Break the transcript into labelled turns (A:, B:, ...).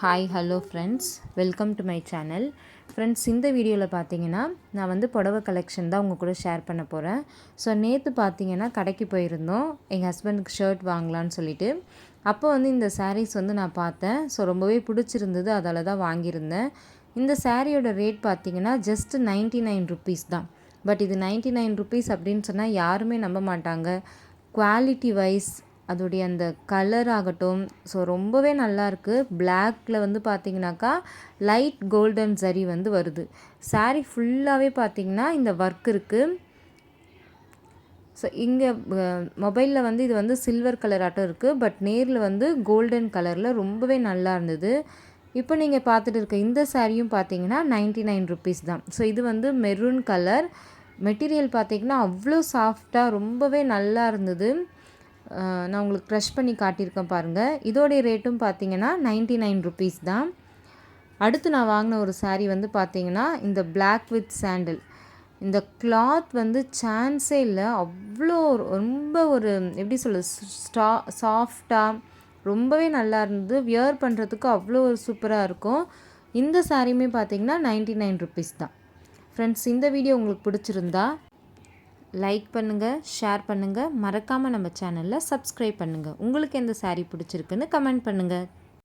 A: Hi hello friends welcome to my channel friends இந்த வீடியோவில் பார்த்தீங்கன்னா நான் வந்து புடவை கலெக்ஷன் தான் உங்கள் கூட ஷேர் பண்ண போகிறேன் ஸோ நேற்று பார்த்தீங்கன்னா கடைக்கு போயிருந்தோம். எங்கள் ஹஸ்பண்டுக்கு ஷர்ட் வாங்கலான்னு சொல்லிட்டு. அப்போ வந்து இந்த சாரீஸ் வந்து நான் பார்த்தேன். ஸோ ரொம்பவே பிடிச்சிருந்தது. அதால் தான் வாங்கியிருந்தேன். இந்த சாரியோட ரேட் பார்த்தீங்கன்னா ஜஸ்ட் நைன்ட்டி நைன் ருபீஸ் தான். பட் இது நைன்ட்டி நைன் ருபீஸ் அப்படின்னு சொன்னால் யாருமே நம்ப மாட்டாங்க. குவாலிட்டி வைஸ் அதோடைய அந்த கலர் ஆகட்டும். ஸோ ரொம்பவே நல்லாயிருக்கு பிளாக்ல வந்து பார்த்தீங்கன்னாக்கா லைட் கோல்டன் சரி வந்து வருது. Saree ஃபுல்லாகவே பார்த்தீங்கன்னா இந்த ஒர்க் இருக்குது ஸோ இங்கே மொபைலில் வந்து இது வந்து சில்வர் கலர் ஆட்டம் இருக்குது பட் நேரில் வந்து கோல்டன் கலரில் ரொம்பவே நல்லா இருந்தது. இப்போ நீங்கள் பார்த்துட்டு இருக்க இந்த சாரியும் பார்த்தீங்கன்னா நைன்ட்டி நைன் ருபீஸ் தான். ஸோ இது வந்து மெரூன் கலர் மெட்டீரியல் பார்த்தீங்கன்னா அவ்வளோ சாஃப்டாக ரொம்பவே நல்லா இருந்தது. நான் உங்களுக்கு க்ரஷ் பண்ணி காட்டியிருக்கேன் பாருங்கள் இதோடைய ரேட்டும் பார்த்தீங்கன்னா நைன்ட்டி நைன் ருபீஸ் தான். அடுத்து நான் வாங்கின ஒரு சாரீ வந்து பார்த்தீங்கன்னா இந்த பிளாக் வித் சாண்டில் இந்த கிளாத் வந்து சான்ஸே இல்லை. அவ்வளோ ரொம்ப ஒரு எப்படி சொல்கிறது ஸ்டா சாஃப்டாக ரொம்பவே நல்லா இருந்தது. வியர் பண்ணுறதுக்கு அவ்வளோ ஒரு சூப்பராக இருக்கும். இந்த சாரியுமே பார்த்தீங்கன்னா நைன்ட்டி நைன் ருபீஸ் தான். ஃப்ரெண்ட்ஸ் இந்த வீடியோ உங்களுக்கு பிடிச்சிருந்தா லைக் பண்ணுங்கள் ஷேர் பண்ணுங்கள் மறக்காமல் நம்ம சேனலில் சப்ஸ்கிரைப் பண்ணுங்கள் உங்களுக்கு எந்த சாரீ பிடிச்சிருக்குன்னு கமெண்ட் பண்ணுங்கள்